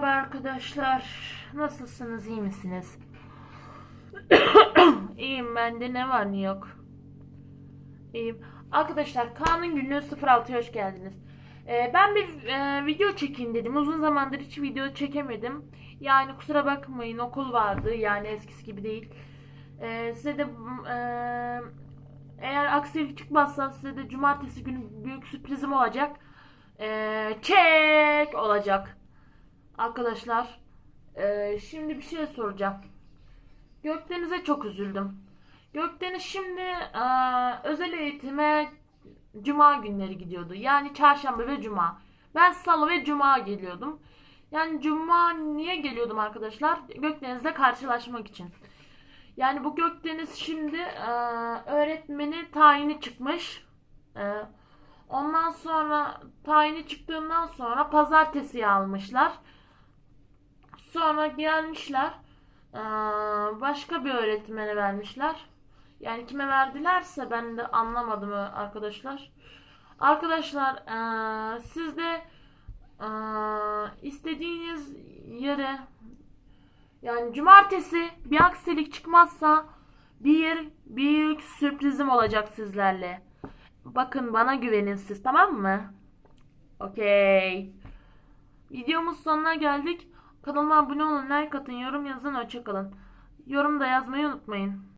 Merhaba arkadaşlar. Nasılsınız? iyi misiniz? İyiyim ben de ne var ne yok. İyiyim. Arkadaşlar Kaan'ın günlüğü 06'ya hoş geldiniz. Ee, ben bir e, video çekeyim dedim. Uzun zamandır hiç video çekemedim. Yani kusura bakmayın okul vardı. Yani eskisi gibi değil. Ee, size de e, eğer aksilik çıkmazsa size de cumartesi günü büyük sürprizim olacak. Ee, çek olacak. Arkadaşlar ee, şimdi bir şey soracağım. Gökdeniz'e çok üzüldüm. Gökdeniz şimdi ee, özel eğitime cuma günleri gidiyordu. Yani çarşamba ve cuma. Ben salı ve cuma geliyordum. Yani cuma niye geliyordum arkadaşlar? Gökdeniz'le karşılaşmak için. Yani bu Gökdeniz şimdi ee, öğretmeni tayini çıkmış. Ee, ondan sonra tayini çıktığından sonra pazartesiye almışlar. Sonra gelmişler. ee, başka bir öğretmene vermişler. Yani kime verdilerse ben de anlamadım arkadaşlar. Arkadaşlar ee, siz de ee, istediğiniz yere yani cumartesi bir aksilik çıkmazsa bir büyük sürprizim olacak sizlerle. Bakın bana güvenin siz tamam mı? Okey. Videomuz sonuna geldik. Kanalıma abone olun, like atın, yorum yazın, hoşçakalın. Yorum da yazmayı unutmayın.